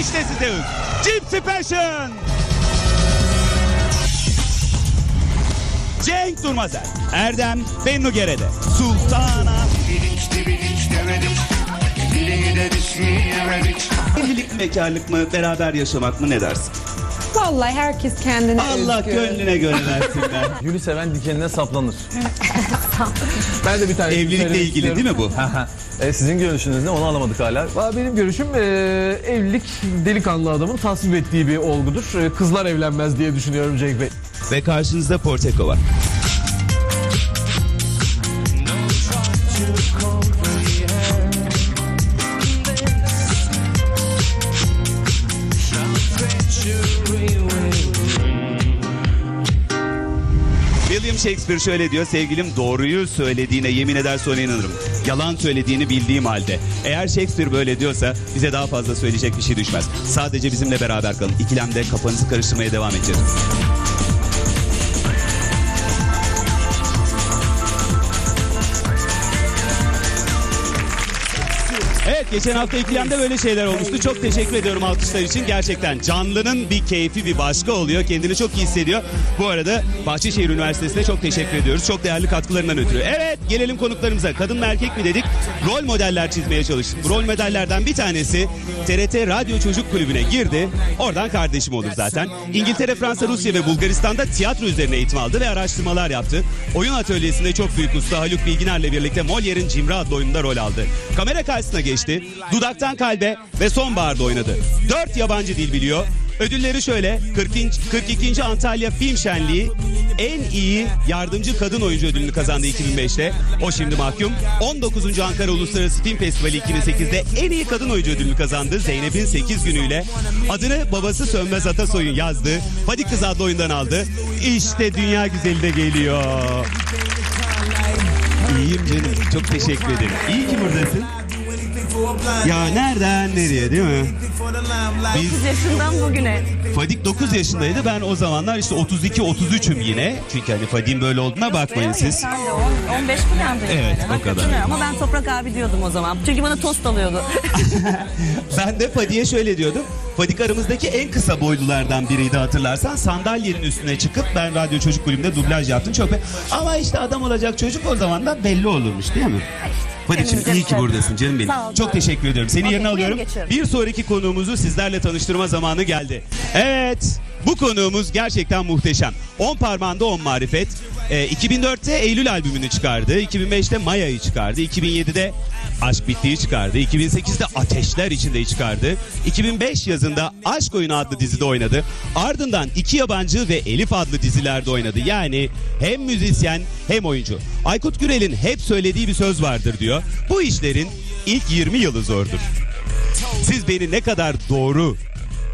İşte size hız. Gypsy Passion. Cenk Durmazer, Erdem Bennugere'de. Sultana. Bilinçli bilinç demedik Dileği de düşmeyemedik Evlilik mi, bekarlık mı, beraber yaşamak mı ne dersin? Vallahi herkes kendine Allah özgü. gönlüne göre versin ben. Gülü seven dikenine saplanır. ben de bir tane Evlilikle ilgili değil mi bu? e, sizin görüşünüz ne onu anlamadık hala. Valla Benim görüşüm e, evlilik delikanlı adamın tasvip ettiği bir olgudur. E, kızlar evlenmez diye düşünüyorum Cenk Bey. Ve karşınızda Porteko var. William Shakespeare şöyle diyor, sevgilim doğruyu söylediğine yemin eder sonra inanırım. Yalan söylediğini bildiğim halde. Eğer Shakespeare böyle diyorsa bize daha fazla söyleyecek bir şey düşmez. Sadece bizimle beraber kalın. İkilemde kafanızı karıştırmaya devam edeceğiz. Geçen hafta ikilemde böyle şeyler olmuştu. Çok teşekkür ediyorum alkışlar için. Gerçekten canlının bir keyfi bir başka oluyor. Kendini çok iyi hissediyor. Bu arada Bahçeşehir Üniversitesi'ne çok teşekkür ediyoruz. Çok değerli katkılarından ötürü. Evet gelelim konuklarımıza. Kadın mı erkek mi dedik. Rol modeller çizmeye çalıştık. Rol modellerden bir tanesi TRT Radyo Çocuk Kulübü'ne girdi. Oradan kardeşim olur zaten. İngiltere, Fransa, Rusya ve Bulgaristan'da tiyatro üzerine eğitim aldı ve araştırmalar yaptı. Oyun atölyesinde çok büyük usta Haluk Bilginer'le birlikte Molière'in Cimri adlı oyununda rol aldı. Kamera karşısına geçti. Dudaktan kalbe ve sonbaharda oynadı. Dört yabancı dil biliyor. Ödülleri şöyle 40. 42. Antalya Film Şenliği en iyi yardımcı kadın oyuncu ödülünü kazandı 2005'te. O şimdi mahkum. 19. Ankara Uluslararası Film Festivali 2008'de en iyi kadın oyuncu ödülünü kazandı Zeynep'in 8 günüyle. Adını babası Sönmez Atasoy'un yazdığı Hadi Kız adlı oyundan aldı. İşte dünya güzeli de geliyor. İyiyim canım. Çok teşekkür ederim. İyi ki buradasın. Ya nereden nereye değil mi? Biz 9 yaşından bugüne. Fadik 9 yaşındaydı. Ben o zamanlar işte 32 33'üm yine. Çünkü hani Fadik'in böyle olduğuna bakmayın siz. Sen de 10, 15 falandı. Evet, yani. o kadar. Ama ben Toprak abi diyordum o zaman. Çünkü bana tost alıyordu. Ben de Fadik'e şöyle diyordum. Fadik aramızdaki en kısa boylulardan biriydi hatırlarsan. Sandalyenin üstüne çıkıp ben radyo çocuk kulübünde dublaj yaptım. Çok be- Ama işte adam olacak çocuk o zaman da belli olurmuş değil mi? Fadik'cim Kendimize iyi ki buradasın canım benim. Sağ ol, Çok teşekkür ediyorum. Seni Okey, yerine alıyorum. geçiyorum. Bir sonraki konuğumuzu sizlerle tanıştırma zamanı geldi. Evet. Bu konuğumuz gerçekten muhteşem. 10 parmağında 10 marifet. Ee, 2004'te Eylül albümünü çıkardı. 2005'te Maya'yı çıkardı. 2007'de Aşk Bittiği çıkardı. 2008'de Ateşler içinde çıkardı. 2005 yazında Aşk Oyunu adlı dizide oynadı. Ardından iki yabancı ve Elif adlı dizilerde oynadı. Yani hem müzisyen hem oyuncu. Aykut Gürel'in hep söylediği bir söz vardır diyor. Bu işlerin ilk 20 yılı zordur. Siz beni ne kadar doğru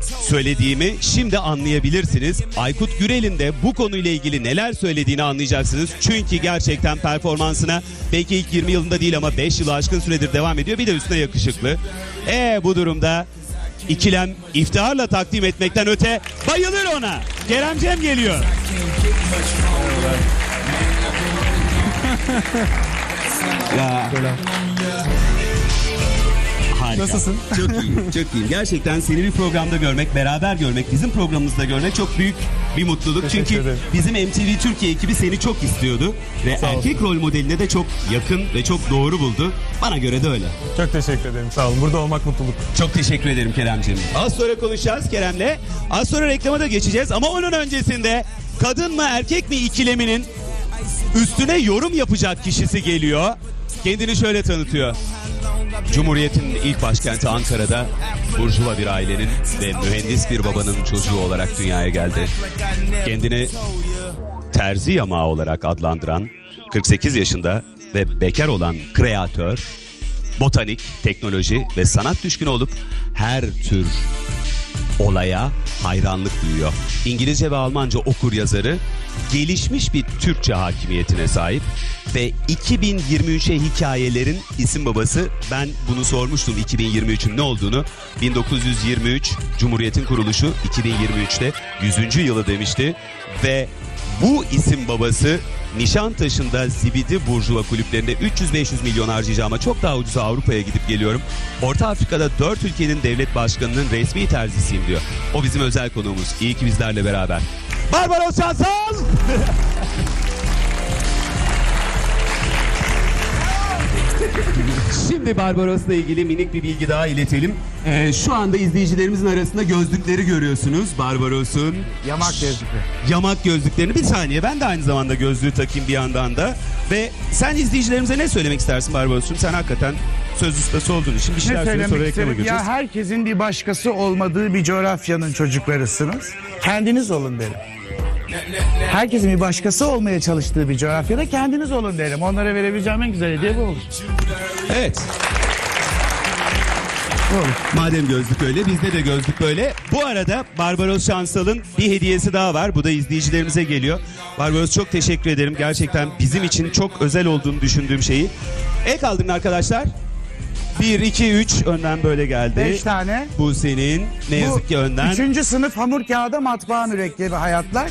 söylediğimi şimdi anlayabilirsiniz. Aykut Gürel'in de bu konuyla ilgili neler söylediğini anlayacaksınız. Çünkü gerçekten performansına belki ilk 20 yılında değil ama 5 yılı aşkın süredir devam ediyor. Bir de üstüne yakışıklı. E bu durumda ikilem iftiharla takdim etmekten öte bayılır ona. Kerem Cem geliyor. ya. Harika. Nasılsın? Çok iyiyim, çok iyiyim. Gerçekten seni bir programda görmek, beraber görmek, bizim programımızda görmek çok büyük bir mutluluk. Teşekkür Çünkü ederim. bizim MTV Türkiye ekibi seni çok istiyordu. Ve Sağ olsun. erkek rol modeline de çok yakın ve çok doğru buldu. Bana göre de öyle. Çok teşekkür ederim. Sağ olun. Burada olmak mutluluk. Çok teşekkür ederim Keremciğim. Az sonra konuşacağız Kerem'le. Az sonra reklama da geçeceğiz ama onun öncesinde kadın mı erkek mi ikileminin üstüne yorum yapacak kişisi geliyor. Kendini şöyle tanıtıyor. Cumhuriyet'in ilk başkenti Ankara'da burjuva bir ailenin ve mühendis bir babanın çocuğu olarak dünyaya geldi. Kendini terzi yamağı olarak adlandıran 48 yaşında ve bekar olan kreatör, botanik, teknoloji ve sanat düşkünü olup her tür olaya hayranlık duyuyor. İngilizce ve Almanca okur yazarı gelişmiş bir Türkçe hakimiyetine sahip ve 2023'e hikayelerin isim babası ben bunu sormuştum 2023'ün ne olduğunu 1923 Cumhuriyet'in kuruluşu 2023'te 100. yılı demişti ve bu isim babası Nişantaşı'nda Zibidi Burjuva kulüplerinde 300-500 milyon harcayacağıma çok daha ucuza Avrupa'ya gidip geliyorum. Orta Afrika'da 4 ülkenin devlet başkanının resmi terzisiyim diyor. O bizim özel konuğumuz. İyi ki bizlerle beraber. Barbaros Şansal! Şimdi Barbaros'la ilgili minik bir bilgi daha iletelim. Ee, şu anda izleyicilerimizin arasında gözlükleri görüyorsunuz. Barbaros'un Yamak gözlükleri. yamak gözlüklerini. Bir saniye ben de aynı zamanda gözlüğü takayım bir yandan da. Ve sen izleyicilerimize ne söylemek istersin Barbaros'um? Sen hakikaten söz ustası olduğun için bir şeyler söyle sonra reklama gireceğiz. Ya herkesin bir başkası olmadığı bir coğrafyanın çocuklarısınız. Kendiniz olun derim. Herkesin bir başkası olmaya çalıştığı bir coğrafyada kendiniz olun derim. Onlara verebileceğim en güzel hediye bu olur. Evet. Madem gözlük öyle bizde de gözlük böyle. Bu arada Barbaros Şansal'ın bir hediyesi daha var. Bu da izleyicilerimize geliyor. Barbaros çok teşekkür ederim. Gerçekten bizim için çok özel olduğunu düşündüğüm şeyi. El kaldırın arkadaşlar. 1, 2, 3 önden böyle geldi. Beş tane. Bu senin. Ne yazık ki önden. Üçüncü sınıf hamur kağıda matbaa mürekkebi hayatlar.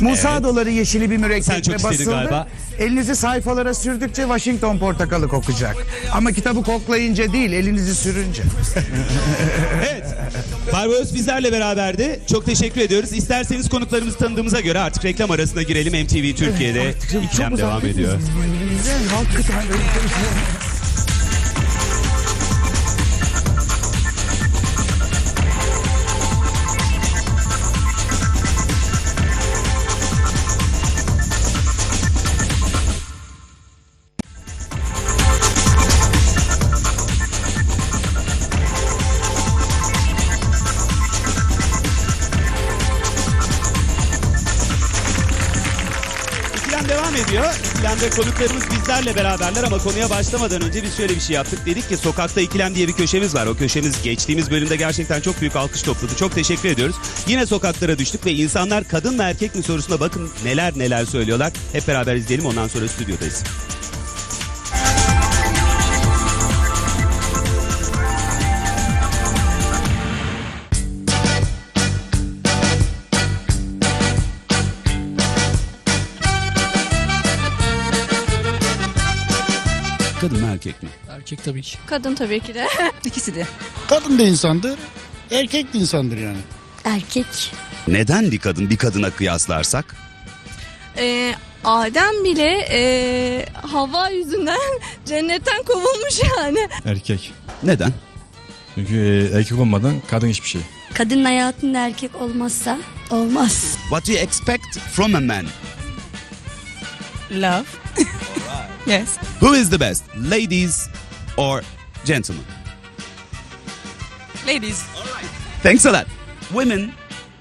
Musa Evet. doları yeşili bir Sen mürekkeple çok istedin basıldı. galiba. Elinizi sayfalara sürdükçe Washington portakalı kokacak. Ama kitabı koklayınca değil, elinizi sürünce. Evet. Barbaros bizlerle beraberdi. Çok teşekkür ediyoruz. İsterseniz konuklarımızı tanıdığımıza göre artık reklam arasına girelim. MTV Türkiye'de ikilem devam ediyor. Hakikaten devam ediyor. İkilemde konuklarımız bizlerle beraberler ama konuya başlamadan önce biz şöyle bir şey yaptık. Dedik ki sokakta ikilem diye bir köşemiz var. O köşemiz geçtiğimiz bölümde gerçekten çok büyük alkış topladı. Çok teşekkür ediyoruz. Yine sokaklara düştük ve insanlar kadın mı erkek mi sorusuna bakın neler neler söylüyorlar. Hep beraber izleyelim ondan sonra stüdyodayız. Erkek tabii ki. Kadın tabii ki de. İkisi de. Kadın da insandır, erkek de insandır yani. Erkek. Neden bir kadın bir kadına kıyaslarsak? Ee, Adem bile ee, hava yüzünden cennetten kovulmuş yani. Erkek. Neden? Çünkü e, erkek olmadan kadın hiçbir şey. Kadın hayatında erkek olmazsa olmaz. What do you expect from a man? Love. yes. Who is the best? Ladies or gentlemen? Ladies. Thanks a lot. Women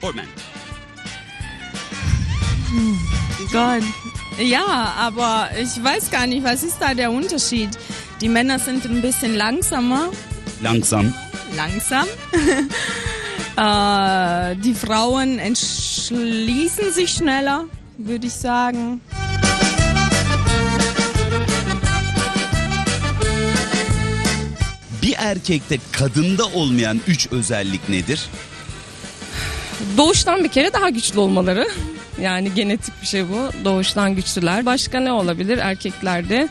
or men? Gott. Ja, aber ich weiß gar nicht, was ist da der Unterschied? Die Männer sind ein bisschen langsamer, Langsam. langsam. äh, die Frauen entschließen sich schneller, würde ich sagen. Erkekte kadında olmayan üç özellik nedir? Doğuştan bir kere daha güçlü olmaları. Yani genetik bir şey bu. Doğuştan güçlüler. Başka ne olabilir erkeklerde?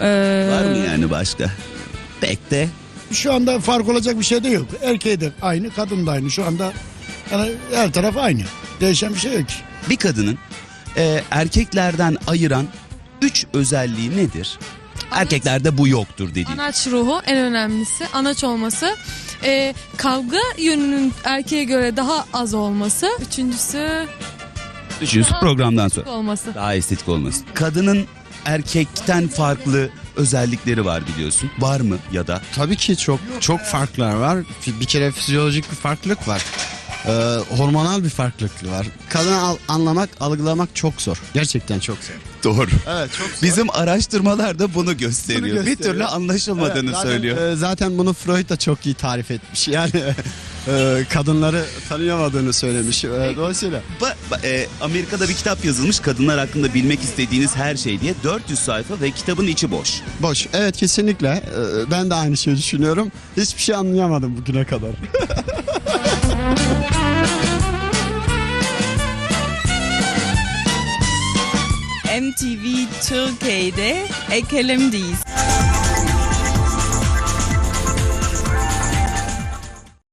Ee, Var mı yani başka? Pek de. Şu anda fark olacak bir şey de yok. Erkeği de aynı, kadın da aynı. Şu anda yani her taraf aynı. Değişen bir şey yok. Bir kadının e, erkeklerden ayıran üç özelliği nedir? Erkeklerde bu yoktur dediğin. Anaç ruhu en önemlisi. Anaç olması. Ee, kavga yönünün erkeğe göre daha az olması. Üçüncüsü Üçüncüsü programdan sonra. olması. Daha estetik olması. Kadının erkekten farklı özellikleri var biliyorsun. Var mı ya da? Tabii ki çok çok farklar var. Bir kere fizyolojik bir farklılık var. Ee, hormonal bir farklılık var. Kadını al- anlamak, algılamak çok zor. Gerçekten çok zor. Doğru. Evet, çok zor. Bizim araştırmalar da bunu gösteriyor. Bunu Bir gösteriyor. türlü anlaşılmadığını Evet, zaten, söylüyor. e, zaten bunu Freud da çok iyi tarif etmiş. Yani e, kadınları tanıyamadığını söylemiş. E, dolayısıyla Ba- ba- e, Amerika'da bir kitap yazılmış kadınlar hakkında bilmek istediğiniz her şey diye 400 sayfa ve kitabın içi boş. boş. Evet kesinlikle. E, ben de aynı şeyi düşünüyorum. Hiçbir şey anlayamadım bugüne kadar. MTV Türkiye'de Ekelim Diz.